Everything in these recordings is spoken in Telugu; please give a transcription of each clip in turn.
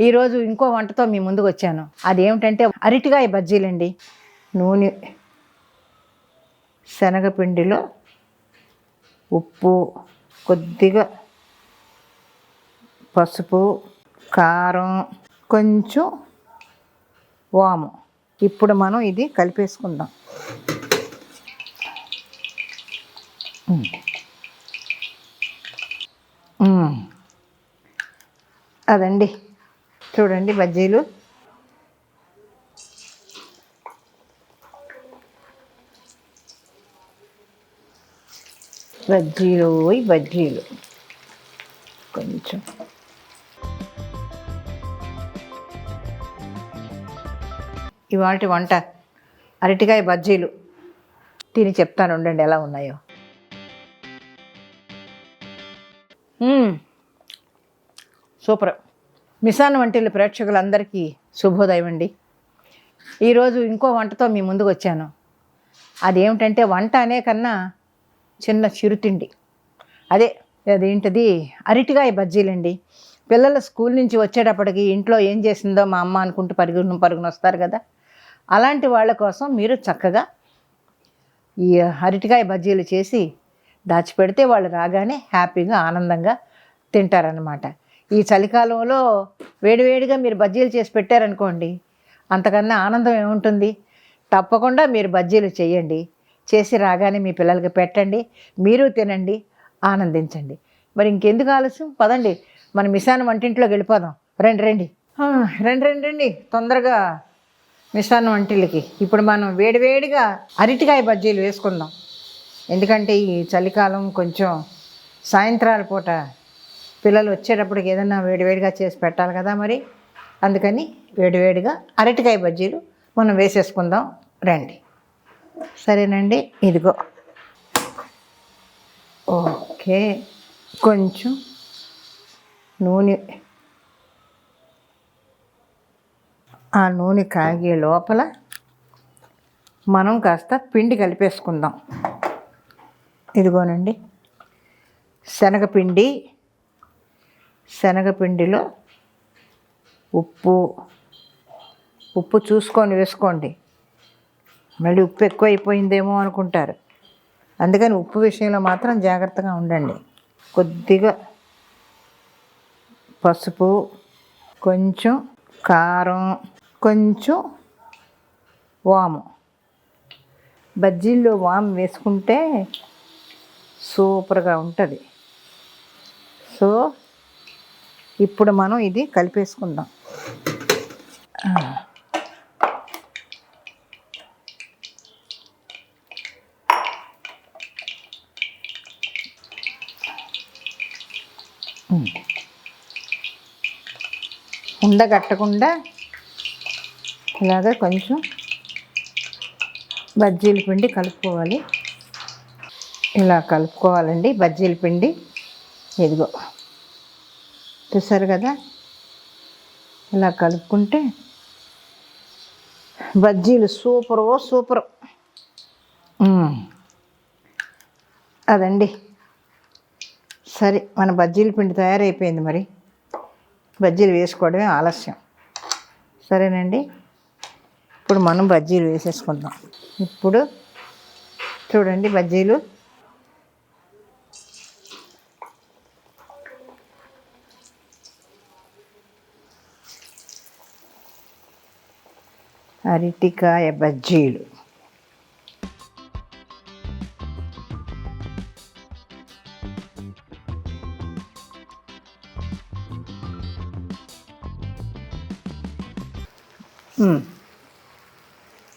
ఈరోజు ఇంకో వంటతో మీ ముందుకు వచ్చాను. అదేమిటంటే అరటికాయ బజ్జీలండి. నూనె శనగపిండిలో ఉప్పు కొద్దిగా పసుపు కారం కొంచెం వాము. ఇప్పుడు మనం ఇది కలిపేసుకుందాం. అదండి. చూడండి బజ్జీలు. బజ్జీలు పోయి బజ్జీలు. కొంచెం. ఇవాటి వంట అరటికాయ బజ్జీలు. తిని చెప్తాను ఉండండి ఎలా ఉన్నాయో. సూపర్. మిసాన్ వంటిల ప్రేక్షకులందరికీ శుభోదయం అండి. ఈరోజు ఇంకో వంటతో మీ ముందుకు వచ్చాను. అదేమిటంటే వంట అనే కన్నా చిన్న చిరుతిండి. అదే అదేంటిది? అరటికాయ బజ్జీలండి. పిల్లలు స్కూల్ నుంచి వచ్చేటప్పటికి ఇంట్లో ఏం చేసిందో మా అమ్మ అనుకుంటూ పరుగును పరుగున వస్తారు కదా. అలాంటి వాళ్ళ కోసం మీరు చక్కగా ఈ అరటికాయ బజ్జీలు చేసి దాచిపెడితే వాళ్ళు రాగానే హ్యాపీగా ఆనందంగా తింటారనమాట ఈ చలికాలంలో వేడివేడిగా మీరు బజ్జీలు చేసి పెట్టారనుకోండి అంతకన్నా ఆనందం ఏముంటుంది? తప్పకుండా మీరు బజ్జీలు చేయండి. చేసి రాగానే మీ పిల్లలకి పెట్టండి. మీరు తినండి. ఆనందించండి. మరి ఇంకెందుకు ఆలస్యం? పదండి. మన మిసాన్ వంటింట్లోకి వెళ్ళిపోదాం. రండి రండి. రండి రండి రండి. తొందరగా మిసాన్ వంటిలకి ఇప్పుడు మనం వేడివేడిగా అరటికాయ బజ్జీలు వేసుకుందాం. ఎందుకంటే ఈ చలికాలం కొంచెం సాయంత్రాల పూట పిల్లలు వచ్చేటప్పటికి ఏదైనా వేడివేడిగా చేసి పెట్టాలి కదా మరి. అందుకని వేడివేడిగా అరటికాయ బజ్జీలు మనం వేసేసుకుందాం. రండి. సరేనండి. ఇదిగో. ఓకే. కొంచెం నూనె. ఆ నూనె కాగే లోపల మనం కాస్త పిండి కలిపేసుకుందాం. ఇదిగోనండి. శనగపిండి శనగపిండిలో ఉప్పు. ఉప్పు చూసుకొని వేసుకోండి. మళ్ళీ ఉప్పు ఎక్కువ అయిపోయిందేమో అనుకుంటారు. అందుకని ఉప్పు విషయంలో మాత్రం జాగ్రత్తగా ఉండండి. కొద్దిగా పసుపు కొంచెం కారం కొంచెం వాము. బజ్జీల్లో వాము వేసుకుంటే సూపర్గా ఉంటుంది. సో ఇప్పుడు మనం ఇది కలిపేసుకుందాం. ఉండగట్టకుండా ఇలాగ కొంచెం బజ్జీల పిండి కలుపుకోవాలి. ఇలా కలుపుకోవాలండి బజ్జీల పిండి. ఇదిగో. చూసారు కదా? ఇలా కలుపుకుంటే బజ్జీలు సూపర్ ఓ సూపర్ అదండి. సరే మన బజ్జీల పిండి తయారైపోయింది మరి. బజ్జీలు వేసుకోవడమే ఆలస్యం. సరేనండి. ఇప్పుడు మనం బజ్జీలు వేసేసుకుందాం. ఇప్పుడు చూడండి బజ్జీలు. అరటికాయ బజ్జీలు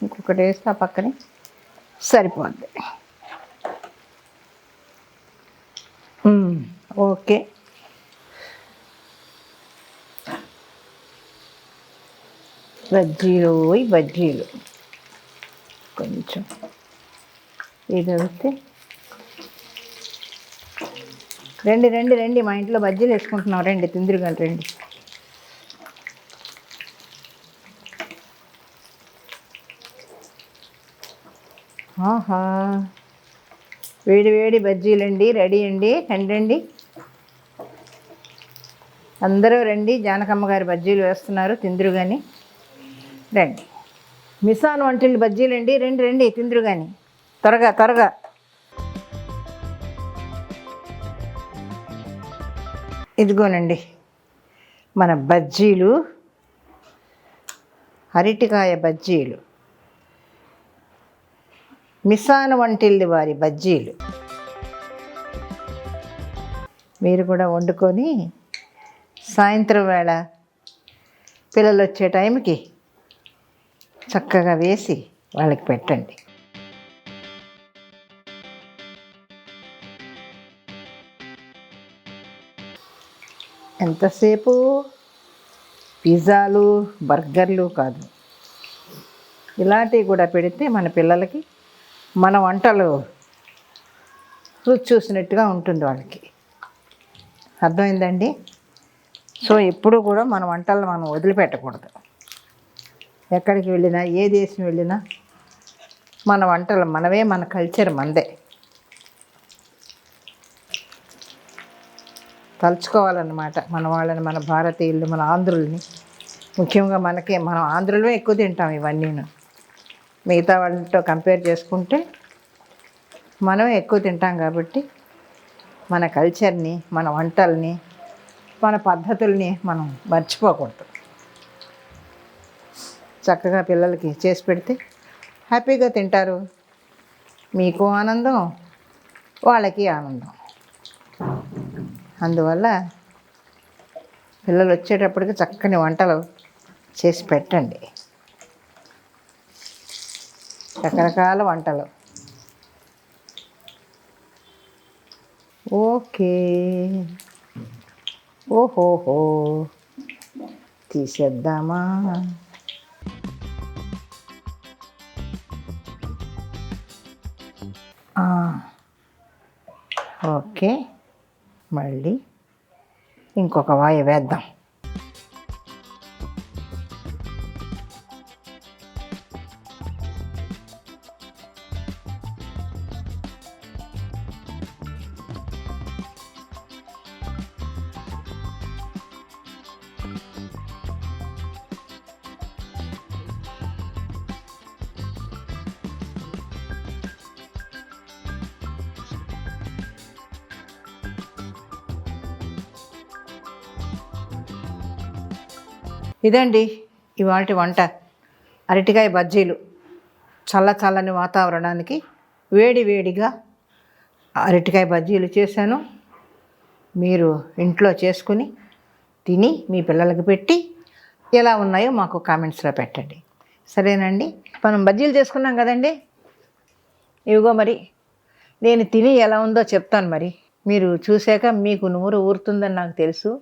ఇంకొకటి వేస్తా పక్కనే. సరిపోద్ది. ఓకే. బజ్జీలు పోయి బజ్జీలు. కొంచెం ఇది రండి రండి రండి. మా ఇంట్లో బజ్జీలు వేసుకుంటున్నాం. రండి తిందిరుగాలి రండి. ఆహా. వేడి వేడి బజ్జీలండి. రెడీ అండి. రండి అందరూ రండి. జానకమ్మ గారి బజ్జీలు వేస్తున్నారు. తిందురు కానీ రండి. మిసాన్ వంటిల్ని బజ్జీలు అండి రండి రండి తిందురు కానీ త్వరగా త్వరగా. ఇదిగోనండి. మన బజ్జీలు అరటికాయ బజ్జీలు మిసాన్ వంటిల్ది వారి బజ్జీలు. మీరు కూడా వండుకొని సాయంత్రం వేళ పిల్లలు వచ్చే టైంకి చక్కగా వేసి వాళ్ళకి పెట్టండి. ఎంతసేపు? పిజ్జాలు బర్గర్లు కాదు. ఇలాంటివి కూడా పెడితే మన పిల్లలకి మన వంటలు రుచి చూసినట్టుగా ఉంటుంది వాళ్ళకి. అర్థమైందండి? సో ఎప్పుడు కూడా మన వంటలను మనం వదిలిపెట్టకూడదు. ఎక్కడికి వెళ్ళినా ఏ దేశం వెళ్ళినా మన వంటలు మనవే మన కల్చర్ మందే. తలుచుకోవాలన్నమాట మన వాళ్ళని మన భారతీయులు మన ఆంధ్రుల్ని. ముఖ్యంగా మనకే మనం ఆంధ్రులమే ఎక్కువ తింటాం ఇవన్నీను. మిగతా వాళ్ళతో కంపేర్ చేసుకుంటే మనమే ఎక్కువ తింటాం కాబట్టి మన కల్చర్ని మన వంటల్ని మన పద్ధతుల్ని మనం మర్చిపోకూడదు. చక్కగా పిల్లలకి చేసి పెడితే హ్యాపీగా తింటారు. మీకు ఆనందం వాళ్ళకి ఆనందం. అందువల్ల పిల్లలు వచ్చేటప్పటికి చక్కని వంటలు చేసి పెట్టండి. రకరకాల వంటలు. ఓకే. ఓహోహో. తీసేద్దామా? ఓకే. మళ్ళీ ఇంకొక వాయి వేద్దాం. ఇదండి ఇవాటి వంట. అరటికాయ బజ్జీలు. చల్ల చల్లని వాతావరణానికి వేడి వేడిగా అరటికాయ బజ్జీలు చేశాను. మీరు ఇంట్లో చేసుకుని తిని మీ పిల్లలకు పెట్టి ఎలా ఉన్నాయో మాకు కామెంట్స్లో పెట్టండి. సరేనండి? మనం బజ్జీలు చేసుకున్నాం కదండి? ఇవిగో మరి. నేను తిని ఎలా ఉందో చెప్తాను మరి. మీరు చూశాక మీకు నూరు ఊరుతుందని నాకు తెలుసు.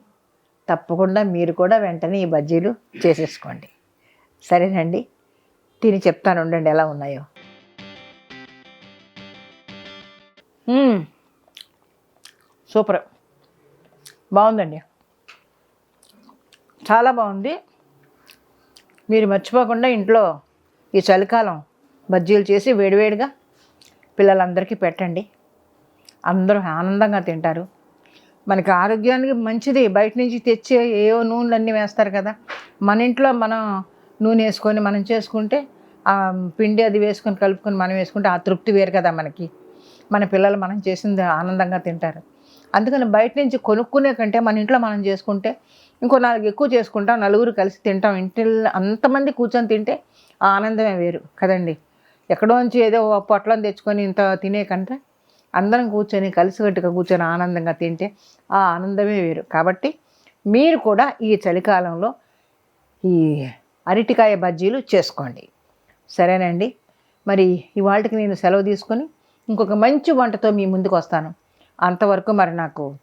తప్పకుండా మీరు కూడా వెంటనే ఈ బజ్జీలు చేసేసుకోండి. సరేనండి? తిని చెప్తాను ఉండండి ఎలా ఉన్నాయో. సూపర్. బాగుందండి. చాలా బాగుంది. మీరు మర్చిపోకుండా ఇంట్లో ఈ చలికాలం బజ్జీలు చేసి వేడివేడిగా పిల్లలందరికీ పెట్టండి. అందరూ ఆనందంగా తింటారు. మనకి ఆరోగ్యానికి మంచిది. బయట నుంచి తెచ్చే ఏవో నూనెలు అన్నీ వేస్తారు కదా. మన ఇంట్లో మనం నూనె వేసుకొని మనం చేసుకుంటే ఆ పిండి అది వేసుకొని కలుపుకొని మనం వేసుకుంటే ఆ తృప్తి వేరు కదా మనకి. మన పిల్లలు మనం చేసింది ఆనందంగా తింటారు. అందుకని బయట నుంచి కొనుక్కునే కంటే మన ఇంట్లో మనం చేసుకుంటే ఇంకో నాలుగు ఎక్కువ చేసుకుంటాం నలుగురు కలిసి తింటాం. ఇంటి అంతమంది కూర్చొని తింటే ఆ ఆనందమే వేరు కదండి. ఎక్కడో నుంచి ఏదో పొట్లం తెచ్చుకొని ఇంత తినే కంటే అందరం కూర్చొని కలిసికట్టుగా కూర్చొని ఆనందంగా తింటే ఆ ఆనందమే వేరు. కాబట్టి మీరు కూడా ఈ చలికాలంలో ఈ అరటికాయ బజ్జీలు చేసుకోండి. సరేనండి? మరి ఇవాళకి నేను సెలవు తీసుకొని ఇంకొక మంచి వంటతో మీ ముందుకు వస్తాను. అంతవరకు మరి నాకు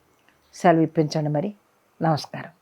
సెలవు ఇప్పించండి మరి. నమస్కారం.